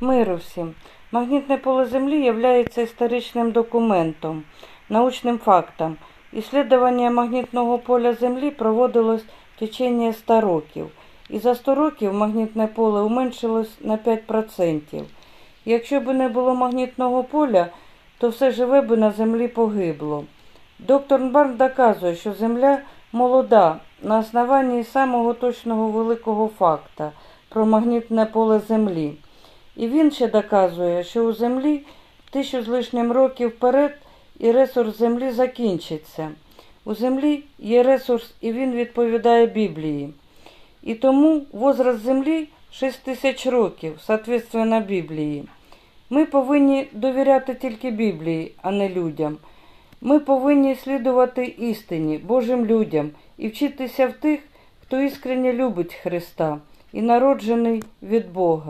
Миру всім. Магнітне поле Землі є історичним документом, научним фактом. Іслідування магнітного поля Землі проводилось в течение 100 років. І за 100 років магнітне поле уменшилось на 5%. Якщо б не було магнітного поля, то все живе би на Землі погибло. Доктор Барн доказує, що Земля молода на основанні самого точного великого факта про магнітне поле Землі. І він ще доказує, що у Землі тисячу з лишнім років вперед і ресурс Землі закінчиться. У Землі є ресурс, і він відповідає Біблії. І тому возраст Землі 6 тисяч років, соответственно Біблії. Ми повинні довіряти тільки Біблії, а не людям. Ми повинні слідувати істині, Божим людям і вчитися в тих, хто іскренне любить Христа і народжений від Бога.